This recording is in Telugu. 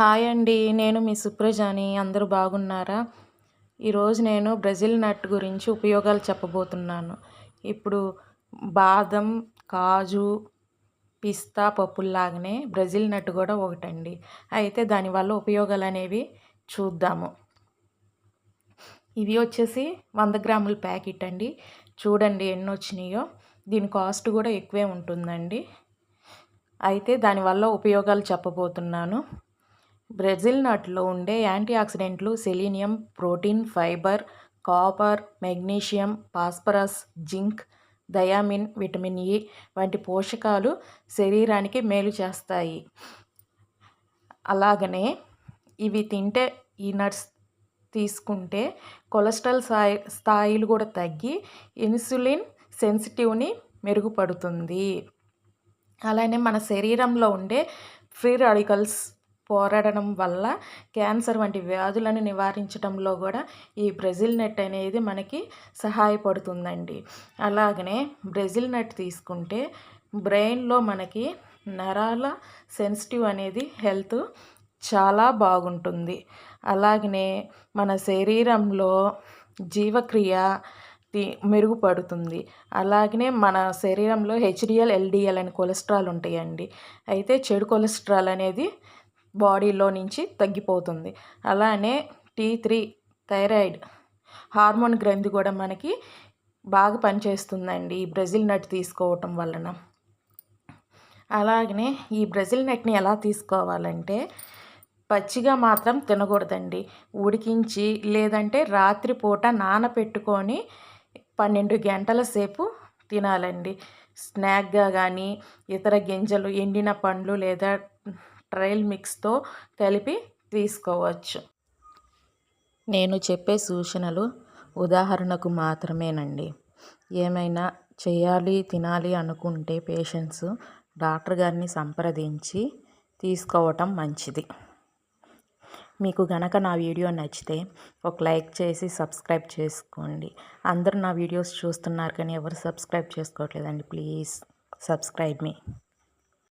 హాయ్ అండి నేను మీ సుప్రజాని. అందరూ బాగున్నారా? ఈరోజు నేను బ్రెజిల్ నట్ గురించి ఉపయోగాలు చెప్పబోతున్నాను. ఇప్పుడు బాదం కాజు పిస్తా పప్పుల్లాగానే బ్రెజిల్ నట్ కూడా ఒకటండి. అయితే దానివల్ల ఉపయోగాలు అనేవి చూద్దాము. ఇవి వచ్చేసి వంద గ్రాముల ప్యాకెట్ అండి. చూడండి ఎన్ని వచ్చినాయో దీని కాస్ట్ కూడా ఎక్కువే ఉంటుందండి. అయితే దానివల్ల ఉపయోగాలు చెప్పబోతున్నాను. బ్రెజిల్ నట్లో ఉండే యాంటీ ఆక్సిడెంట్లు selenium protein fibre copper magnesium phosphorus zinc thiamine vitamin E వంటి పోషకాలు శరీరానికి మేలు చేస్తాయి. అలాగనే ఇవి తింటే ఈ నట్స్ తీసుకుంటే కొలెస్ట్రాల్ స్థాయి స్థాయిలు కూడా తగ్గి ఇన్సులిన్ సెన్సిటివ్ని మెరుగుపడుతుంది. అలానే మన శరీరంలో ఉండే ఫ్రీ రాడికల్స్ పోరాడడం వల్ల క్యాన్సర్ వంటి వ్యాధులను నివారించడంలో కూడా ఈ బ్రెజిల్ నెట్ అనేది మనకి సహాయపడుతుందండి. అలాగనే బ్రెజిల్ నెట్ తీసుకుంటే బ్రెయిన్లో మనకి నరాల సెన్సిటివ్ అనేది హెల్త్ చాలా బాగుంటుంది. అలాగనే మన శరీరంలో జీవక్రియ మెరుగుపడుతుంది. అలాగనే మన శరీరంలో హెచ్డిఎల్ ఎల్డిఎల్ అని కొలెస్ట్రాల్ ఉంటాయండి. అయితే చెడు కొలెస్ట్రాల్ అనేది బాడీలో నుంచి తగ్గిపోతుంది. అలానే టీ త్రీ థైరాయిడ్ హార్మోన్ గ్రంథి కూడా మనకి బాగా పనిచేస్తుందండి ఈ బ్రెజిల్ నట్ తీసుకోవటం వలన. అలాగనే ఈ బ్రెజిల్ నట్ని ఎలా తీసుకోవాలంటే పచ్చిగా మాత్రం తినకూడదండి. ఉడికించి లేదంటే రాత్రిపూట నానపెట్టుకొని పన్నెండు గంటల సేపు తినాలండి. స్నాక్గా కానీ ఇతర గింజలు ఎండిన పండ్లు లేదా ట్రైల్ మిక్స్తో కలిపి తీసుకోవచ్చు. నేను చెప్పే సూచనలు ఉదాహరణకు మాత్రమేనండి. ఏమైనా చేయాలి తినాలి అనుకుంటే పేషెంట్స్ డాక్టర్ గారిని సంప్రదించి తీసుకోవటం మంచిది. మీకు గనక నా వీడియో నచ్చితే ఒక లైక్ చేసి సబ్స్క్రైబ్ చేసుకోండి. అందరూ నా వీడియోస్ చూస్తున్నారు కానీ ఎవరు సబ్స్క్రైబ్ చేసుకోవట్లేదండి. Please subscribe me.